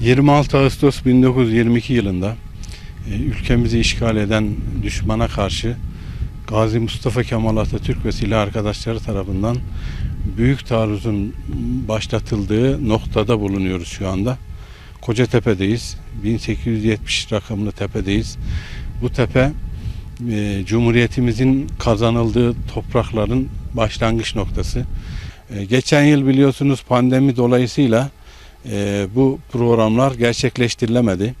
26 Ağustos 1922 yılında e, ülkemizi işgal eden düşmana karşı Gazi Mustafa Kemal Atatürk ve silah arkadaşları tarafından büyük taarruzun başlatıldığı noktada bulunuyoruz şu anda. Kocatepe'deyiz. 1870 rakamlı tepedeyiz. Bu tepe e, Cumhuriyetimizin kazanıldığı toprakların başlangıç noktası. E, geçen yıl biliyorsunuz pandemi dolayısıyla e, bu programlar gerçekleştirilemedi.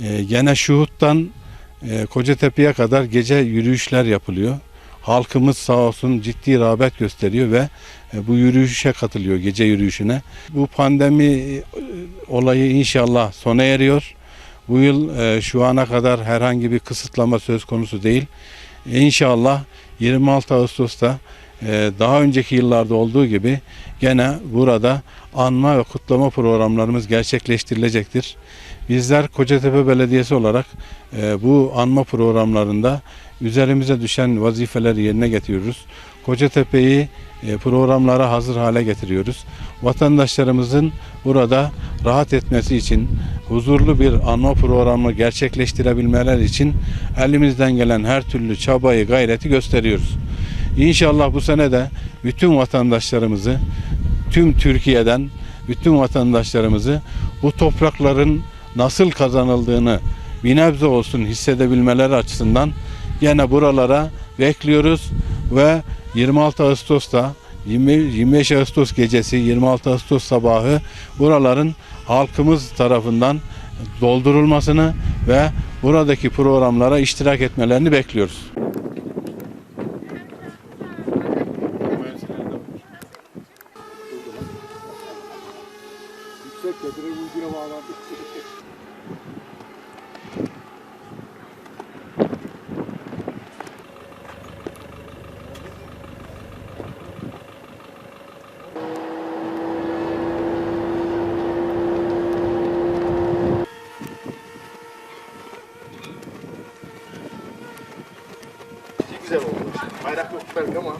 E, gene Şuhut'tan e, Kocatepe'ye kadar gece yürüyüşler yapılıyor. Halkımız sağ olsun ciddi rağbet gösteriyor ve e, bu yürüyüşe katılıyor, gece yürüyüşüne. Bu pandemi e, olayı inşallah sona eriyor. Bu yıl e, şu ana kadar herhangi bir kısıtlama söz konusu değil. İnşallah 26 Ağustos'ta daha önceki yıllarda olduğu gibi gene burada anma ve kutlama programlarımız gerçekleştirilecektir. Bizler Kocatepe Belediyesi olarak e, bu anma programlarında üzerimize düşen vazifeleri yerine getiriyoruz. Kocatepe'yi e, programlara hazır hale getiriyoruz. Vatandaşlarımızın burada rahat etmesi için huzurlu bir anma programı gerçekleştirebilmeler için elimizden gelen her türlü çabayı, gayreti gösteriyoruz. İnşallah bu sene de bütün vatandaşlarımızı, tüm Türkiye'den bütün vatandaşlarımızı bu toprakların nasıl kazanıldığını bir nebze olsun hissedebilmeleri açısından yine buralara bekliyoruz ve 26 Ağustos'ta 20, 25 Ağustos gecesi 26 Ağustos sabahı buraların halkımız tarafından doldurulmasını ve buradaki programlara iştirak etmelerini bekliyoruz. Yüksek getirip ucuna bağlandı. Güzel oldu. Bayrak yok belki ama